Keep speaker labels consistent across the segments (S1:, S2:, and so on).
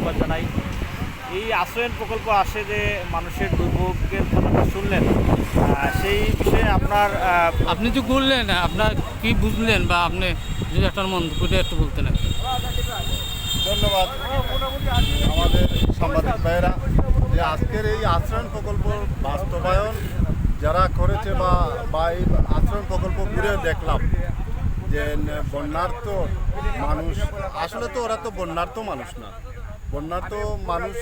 S1: ধন্যবাদ জানাই। এই আশ্রয়ন প্রকল্প আসে যে মানুষের দুর্ভোগের কথাটা শুনলেন সেই বিষয়ে আপনার
S2: আপনি যে বললেন আপনার কি বুঝলেন বা আপনি যদি একটা দিয়ে একটু বলতেন
S3: ধন্যবাদ। আমাদের সাংবাদিক ভাইয়েরা যে আজকের এই আশ্রয়ণ প্রকল্প বাস্তবায়ন যারা করেছে বা বা এই আশ্রয়ণ প্রকল্প ঘুরে দেখলাম যে বন্যার্থ মানুষ আসলে তো ওরা তো বন্যার্থ মানুষ না। বন্যার্থ মানুষ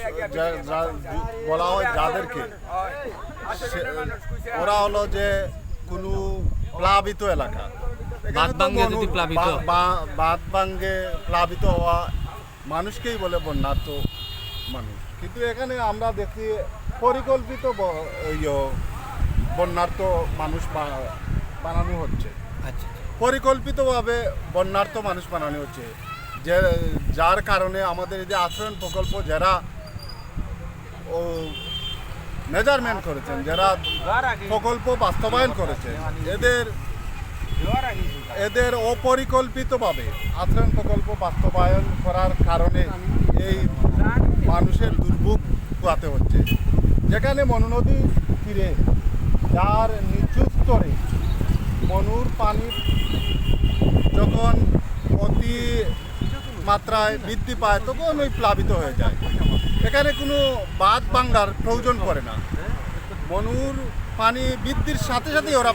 S3: বলা হয় যাদেরকে ওরা হলো যে কোনো প্লাবিত এলাকা।
S2: ভাঙে প্লাবিত।
S3: ভাঙ্গে হওয়া মানুষকেই বলে বন্যার্থ মানুষ। কিন্তু এখানে আমরা দেখি পরিকল্পিত ইয়ে বন্যার্থ মানুষ বা- বানানো হচ্ছে।
S2: আচ্ছা
S3: পরিকল্পিতভাবে বন্যার্থ মানুষ বানানো হচ্ছে। যে যার কারণে আমাদের এই যে আশ্রয়ণ প্রকল্প যারা ও মেজারমেন্ট করেছেন, যারা প্রকল্প বাস্তবায়ন করেছে এদের এদের অপরিকল্পিতভাবে আশ্রয়ণ প্রকল্প বাস্তবায়ন করার কারণে এই মানুষের দুর্ভোগ পোয়াতে হচ্ছে। যেখানে মনোনদী তীরে যার নিচু স্তরে মনুর পানির যখন অতি মাত্রায় বৃদ্ধি পায় তখন ওই প্লাবিত হয়ে যায়। এখানে কোনো বাঁধ ভাঙ্গার প্রয়োজন পড়ে না। মনুর পানি বৃদ্ধির সাথে সাথেই ওরা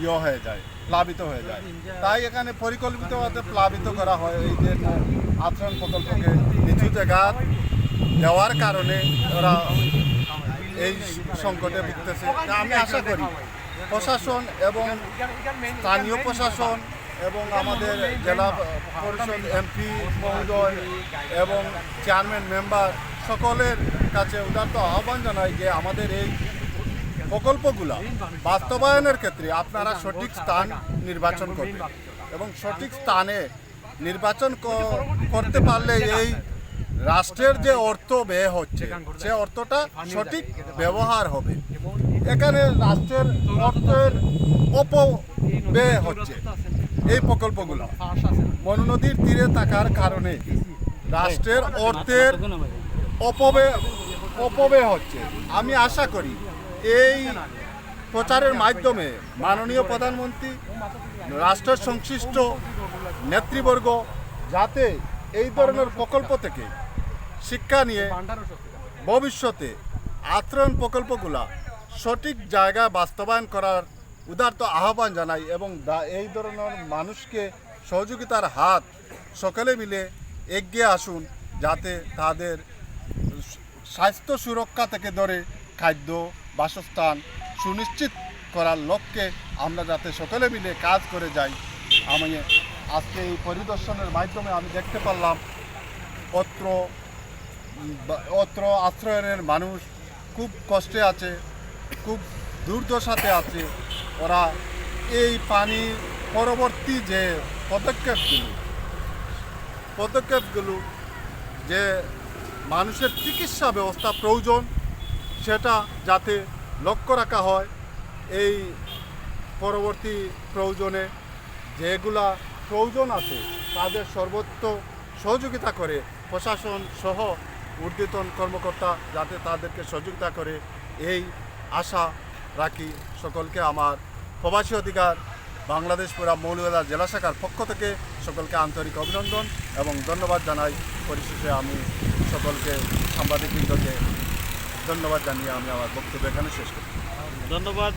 S3: ইয়ে হয়ে যায়, প্লাবিত হয়ে যায়। তাই এখানে পরিকল্পিতভাবে প্লাবিত করা হয় এই যে আশ্রয়ণ প্রকল্পকে নিচু জায়গা দেওয়ার কারণে ওরা এই সংকটে ভুগতেছে। আমি আশা করি প্রশাসন এবং স্থানীয় প্রশাসন এবং আমাদের জেলা পরিষদ এমপি মহোদয় এবং চেয়ারম্যান মেম্বার সকলের কাছে উদার্ত আহ্বান জানাই যে আমাদের এই প্রকল্পগুলো বাস্তবায়নের ক্ষেত্রে আপনারা সঠিক স্থান নির্বাচন করবেন। এবং সঠিক স্থানে নির্বাচন করতে পারলে এই রাষ্ট্রের যে অর্থ ব্যয় হচ্ছে, সে অর্থটা সঠিক ব্যবহার হবে। এখানে রাষ্ট্রের অর্থের অপব্যয় হচ্ছে। এই প্রকল্পগুলো। মনুনদীর তীরে থাকার কারণে রাষ্ট্রের অর্থের অপব্যয় অপব্যয় হচ্ছে। আমি আশা করি এই প্রচারের মাধ্যমে মাননীয় প্রধানমন্ত্রী, রাষ্ট্রের সংশ্লিষ্ট নেতৃবর্গ যাতে এই ধরনের প্রকল্প থেকে শিক্ষা নিয়ে ভবিষ্যতে আত্রয়ণ প্রকল্পগুলা সঠিক জায়গায় বাস্তবায়ন করার উদার্ত আহ্বান জানাই এবং এই ধরনের মানুষকে সহযোগিতার হাত সকলে মিলে এগিয়ে আসুন যাতে তাদের স্বাস্থ্য সুরক্ষা থেকে ধরে খাদ্য, বাসস্থান সুনিশ্চিত করার লক্ষ্যে আমরা যাতে সকলে মিলে কাজ করে যাই। আমি আজকে এই পরিদর্শনের মাধ্যমে আমি দেখতে পারলাম অত্র অত্র আশ্রয়ের মানুষ খুব কষ্টে আছে, খুব দুর্দশাতে আছে ওরা এই পানি পরবর্তী যে পদক্ষেপগুলো পদক্ষেপগুলো যে মানুষের চিকিৎসা ব্যবস্থা প্রয়োজন, সেটা যাতে লক্ষ্য রাখা হয় এই পরবর্তী প্রয়োজনে। যেগুলা প্রয়োজন আছে, তাদের সর্বোচ্চ সহযোগিতা করে প্রশাসন সহ ঊর্ধ্বতন কর্মকর্তা যাতে তাদেরকে সহযোগিতা করে, এই আশা রাখি সকলকে আমার। প্রবাসী অধিকার, বাংলাদেশ পুরা মৌলভীবাজার জেলা শাখার পক্ষ থেকে সকলকে আন্তরিক অভিনন্দন এবং ধন্যবাদ জানাই। পরিশেষে আমি সকলকে, সাংবাদিকবৃন্দকে ধন্যবাদ জানিয়ে আমি আমার বক্তব্য এখানে শেষ করি
S1: ধন্যবাদ।